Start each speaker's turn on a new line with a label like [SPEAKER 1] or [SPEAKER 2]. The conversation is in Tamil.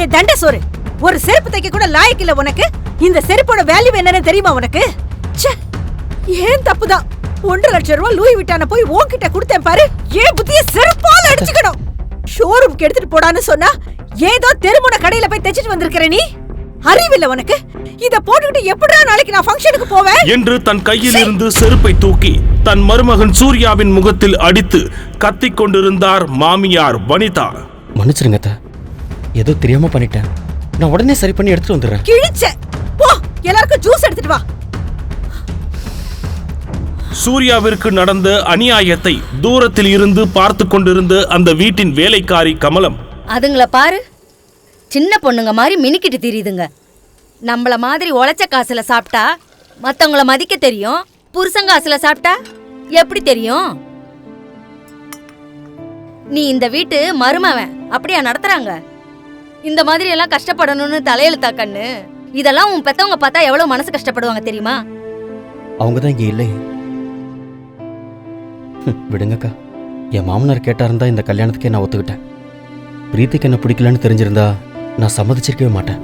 [SPEAKER 1] என் தண்ட சோறு. ஒரு செருப்பு தைக்க கூட லாயக்கு இல்ல உனக்கு. இந்த செருப்போட வேல்யூ என்னன்னு தெரியுமா உனக்கு? ச்சே ஏன் தப்புதான்? ஒன்றரை லட்சம் ரூபாய் லூயி விட்டான போய் உன்கிட்ட கொடுத்தேன் பாரு. ஏன் புத்திய செருப்பால அடிச்சுக்கணும். ஷோரூம்க்கு எடுத்துட்டு போடான்னு சொன்னா ஏதோ தெருமுன கடையில போய் தைச்சிட்டு வந்திருக்கிற நீ? அறிவில்ல உனக்கு? இத போட்டுக்கிட்டு எப்படிடா நாளைக்கு நான் ஃபங்க்ஷனுக்கு போவேன்?
[SPEAKER 2] என்று தன் கையில் இருந்து செருப்பை தூக்கி தன் மருமகன் சூர்யாவின் முகத்தில் அடித்து கத்திக் கொண்டிருந்தார் மாமியார் வனிதா.
[SPEAKER 3] மன்னிச்சிருங்க அத்தை. ஏதோ தெரியாம பண்ணிட்டேன். நான் உடனே சரி பண்ணி எடுத்துட்டு வந்துடுறேன்.
[SPEAKER 1] கிழிச்ச. போ எல்லாருக்கும் ஜூஸ் எடுத்துட்டு வா.
[SPEAKER 2] சூர்யாவிற்கு நடந்த அநியாயத்தை தூரத்தில் இருந்து பார்த்து கொண்டிருந்த அந்த வீட்டின் வேலைக்காரி கமலம்.
[SPEAKER 4] அதுங்கள பாரு. சின்ன பொண்ணுங்க மாதிரி மினிக்கிட்டு திரியுதுங்க. நம்மள மாதிரி உழைச்ச காசுல சாப்பிட்டா மத்தவங்கள மதிக்க தெரியும். புருஷன் காசுல சாப்பிட்டா எப்படி தெரியும்? நீ இந்த வீட்டு மருமவன். அப்படியா நடத்துறாங்க? இந்த மாதிரி எல்லாம் கஷ்டப்படணும்னு தலையெழுத்தா கண்ணு. இதெல்லாம் உன் பெத்தவங்க பார்த்தா எவ்வளவு மனசு கஷ்டப்படுவாங்க தெரியுமா?
[SPEAKER 3] அவங்க தான் இங்கே இல்லையே விடுங்கக்கா. என் மாமனார் கேட்டா இருந்தா இந்த கல்யாணத்துக்கே நான் ஒத்துக்கிட்டேன். பிரீத்திக்கு என்ன பிடிக்கலன்னு தெரிஞ்சிருந்தா நான் சம்மதிச்சிருக்கவே மாட்டேன்.